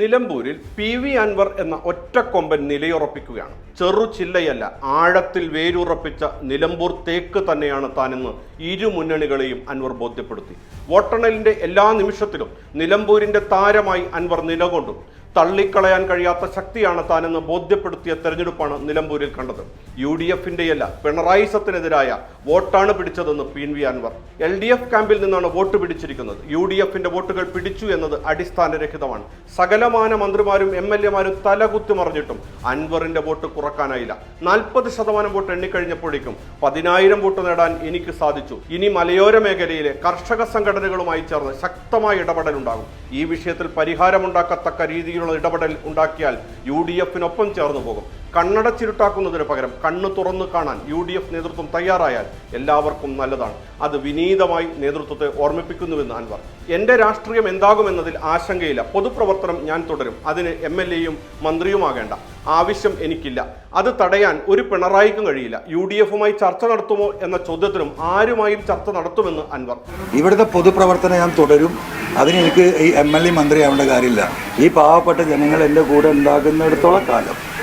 നിലമ്പൂരിൽ P V Anwar എന്ന ഒറ്റക്കൊമ്പൻ നിലയുറപ്പിക്കുകയാണ്. ചെറുചില്ലയല്ല ആഴത്തിൽ വേരുറപ്പിച്ച നിലമ്പൂർ തേക്ക് തന്നെയാണ് താനെന്ന് ഇരു മുന്നണികളെയും അൻവർ ബോധ്യപ്പെടുത്തി. വോട്ടെണ്ണലിന്റെ എല്ലാ നിമിഷത്തിലും നിലമ്പൂരിന്റെ താരമായി അൻവർ നിലകൊണ്ടു. തള്ളിക്കളയാൻ കഴിയാത്ത ശക്തിയാണ് താനെന്ന് ബോധ്യപ്പെടുത്തിയ തെരഞ്ഞെടുപ്പാണ് നിലമ്പൂരിൽ കണ്ടത്. യു ഡി എഫിന്റെയല്ല പിണറായിസത്തിനെതിരായ വോട്ടാണ് പിടിച്ചതെന്ന് P V Anvar. L D F ക്യാമ്പിൽ നിന്നാണ് വോട്ട് പിടിച്ചിരിക്കുന്നത്. യു ഡി എഫിന്റെ വോട്ടുകൾ പിടിച്ചു എന്നത് അടിസ്ഥാനരഹിതമാണ്. സകലമാന മന്ത്രിമാരും എം എൽ എമാരും തലകുത്തി മറിഞ്ഞിട്ടും അൻവറിന്റെ വോട്ട് കുറക്കാനായില്ല. നാൽപ്പത് ശതമാനം വോട്ട് എണ്ണിക്കഴിഞ്ഞപ്പോഴേക്കും പതിനായിരം വോട്ട് നേടാൻ എനിക്ക് സാധിച്ചു. ഇനി മലയോര മേഖലയിലെ കർഷക സംഘടനകളുമായി ചേർന്ന് ശക്തമായ ഇടപെടലുണ്ടാകും. ഈ വിഷയത്തിൽ പരിഹാരമുണ്ടാക്കത്തക്ക രീതിയിലുള്ള ഇടപെടൽ ഉണ്ടാക്കിയാൽ യു ഡി എഫിനൊപ്പം ചേർന്ന് പോകും. കണ്ണടച്ചിരുട്ടാക്കുന്നതിന് പകരം കണ്ണ് തുറന്നു കാണാൻ യു ഡി എഫ് നേതൃത്വം തയ്യാറായാൽ എല്ലാവർക്കും നല്ലതാണ്. അത് വിനീതമായി നേതൃത്വത്തെ ഓർമ്മിപ്പിക്കുന്നുവെന്ന് അൻവർ. എന്റെ രാഷ്ട്രീയം എന്താകുമെന്നതിൽ ആശങ്കയില്ല. പൊതുപ്രവർത്തനം ഞാൻ തുടരും. അതിന് എം എൽ എയും മന്ത്രിയുമാകേണ്ട ആവശ്യം എനിക്കില്ല. അത് തടയാൻ ഒരു പിണറായിക്കും കഴിയില്ല. യു ഡി എഫുമായി ചർച്ച നടത്തുമോ എന്ന ചോദ്യത്തിനും ആരുമായും ചർച്ച നടത്തുമെന്ന് അൻവർ. ഇവിടുത്തെ പൊതുപ്രവർത്തനം ഞാൻ തുടരും. അതിന് എനിക്ക് ഈ എം എൽ എ മന്ത്രിയാവേണ്ട കാര്യമില്ല. ഈ പാവപ്പെട്ട ജനങ്ങൾ എന്റെ കൂടെ ഉണ്ടാകുന്നിടത്തോളം കാലം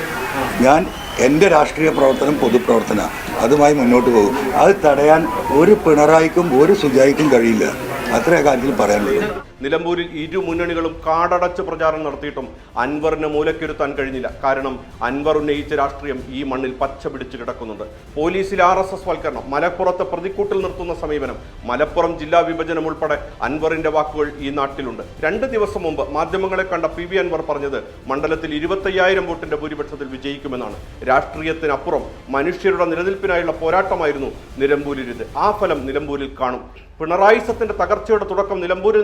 ഞാൻ എന്റെ രാഷ്ട്രീയ പ്രവർത്തനം പൊതുപ്രവർത്തന അതുമായി മുന്നോട്ട് പോകും. അത് തടയാൻ ഒരു പിണറായിക്കും ഒരു സുജായിക്കും കഴിയില്ല. അത്രേ കാര്യത്തിൽ പറയാനുള്ളൂ. നിലമ്പൂരിൽ ഇരു മുന്നണികളും കാടടച്ച് പ്രചാരണം നടത്തിയിട്ടും അൻവറിന് മൂലക്കിരുത്താൻ കഴിഞ്ഞില്ല. കാരണം അൻവർ ഉന്നയിച്ച രാഷ്ട്രീയം ഈ മണ്ണിൽ പച്ച പിടിച്ച് കിടക്കുന്നുണ്ട്. പോലീസിൽ ആർ എസ് എസ് വൽക്കരണം മലപ്പുറത്ത് പ്രതിക്കൂട്ടിൽ നിർത്തുന്ന സമീപനം മലപ്പുറം ജില്ലാ വിഭജനം ഉൾപ്പെടെ അൻവറിന്റെ വാക്കുകൾ ഈ നാട്ടിലുണ്ട്. രണ്ട് ദിവസം മുമ്പ് മാധ്യമങ്ങളെ കണ്ട പി വി അൻവർ പറഞ്ഞത് മണ്ഡലത്തിൽ ഇരുപത്തയ്യായിരം വോട്ടിന്റെ ഭൂരിപക്ഷത്തിൽ വിജയിക്കുമെന്നാണ്. രാഷ്ട്രീയത്തിനപ്പുറം മനുഷ്യരുടെ നിലനിൽപ്പിനായുള്ള പോരാട്ടമായിരുന്നു നിലമ്പൂരിൽ ആ ഫലം നിലമ്പൂരിൽ കാണും. പിണറായിസത്തിന്റെ തകർച്ചയുടെ തുടക്കം നിലമ്പൂരിൽ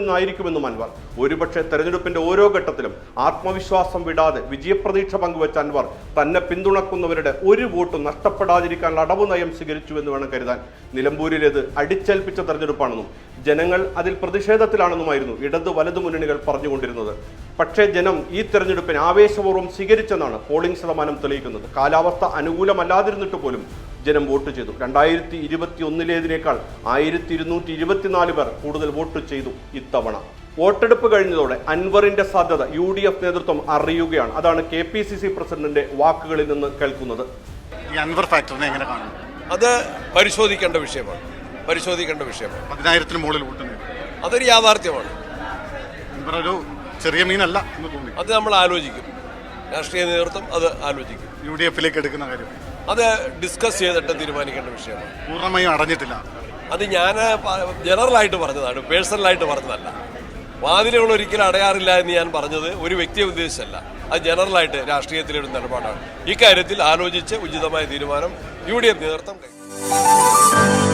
നിന്നായിരിക്കുമെന്നും അൻവർ. ഒരുപക്ഷെ തെരഞ്ഞെടുപ്പിന്റെ ഓരോ ഘട്ടത്തിലും ആത്മവിശ്വാസം വിടാതെ വിജയപ്രതീക്ഷ പങ്കുവെച്ച അൻവർ തന്നെ പിന്തുണക്കുന്നവരുടെ ഒരു വോട്ടും നഷ്ടപ്പെടാതിരിക്കാനുള്ള അടവ് നയം സ്വീകരിച്ചുവെന്ന് വേണം കരുതാൻ. നിലമ്പൂരിലേത് അടിച്ചേൽപ്പിച്ച തെരഞ്ഞെടുപ്പാണെന്നും ജനങ്ങൾ അതിൽ പ്രതിഷേധത്തിലാണെന്നുമായിരുന്നു ഇടത് വലതു മുന്നണികൾ പറഞ്ഞുകൊണ്ടിരുന്നത്. പക്ഷേ ജനം ഈ തെരഞ്ഞെടുപ്പിന് ആവേശപൂർവം സ്വീകരിച്ചെന്നാണ് പോളിംഗ് ശതമാനം തെളിയിക്കുന്നത്. കാലാവസ്ഥ അനുകൂലമല്ലാതിരുന്നിട്ട് പോലും ജനം വോട്ട് ചെയ്തു. രണ്ടായിരത്തി ഇരുപത്തി ഒന്നിലേതിനേക്കാൾ ആയിരത്തി ഇരുന്നൂറ്റി ഇരുപത്തിനാല് പേർ കൂടുതൽ വോട്ട് ചെയ്തു ഇത്തവണ. വോട്ടെടുപ്പ് കഴിഞ്ഞതോടെ അൻവറിന്റെ സാധ്യത യു ഡി എഫ് നേതൃത്വം അറിയുകയാണ്. അതാണ് കെ പി സി സി പ്രസിഡന്റിന്റെ വാക്കുകളിൽ നിന്ന് കേൾക്കുന്നത്. ഈ അൻവർ ഫാക്ടറിനെ എങ്ങനെ കാണും? അത് പരിശോധിക്കേണ്ട വിഷയമാണ്. പരിശോധിക്കേണ്ട വിഷയമാണ്. പതിനായിരത്തിന് മുകളിൽ വോട്ട് അതൊരു യാഥാർത്ഥ്യമാണ്. ഒരു ചെറിയ മീനല്ല എന്ന് തോന്നി. അത് നമ്മൾ ആലോചിക്കും. രാഷ്ട്രീയ നേതൃത്വം അത് ആലോചിക്കും. യു ഡി എഫിലേക്ക് എടുക്കുന്ന കാര്യം. അത് ഡിസ്കസ് ചെയ്തിട്ട് തീരുമാനിക്കേണ്ട വിഷയമാണ്. പൂർണമായും അടഞ്ഞിട്ടില്ല അത് ഞാൻ ജനറലായിട്ട് പറഞ്ഞതാണ് പേഴ്സണലായിട്ട് പറഞ്ഞതല്ല. വാതിലുകൾ ഒരിക്കലും അടയാറില്ല എന്ന് ഞാൻ പറഞ്ഞത് ഒരു വ്യക്തിയെ ഉദ്ദേശിച്ചല്ല. അത് ജനറലായിട്ട് രാഷ്ട്രീയത്തിലൊരു നിലപാടാണ്. ഇക്കാര്യത്തിൽ ആലോചിച്ച് ഉചിതമായ തീരുമാനം യു ഡി എഫ് നേതൃത്വം കൈക്കൊള്ളും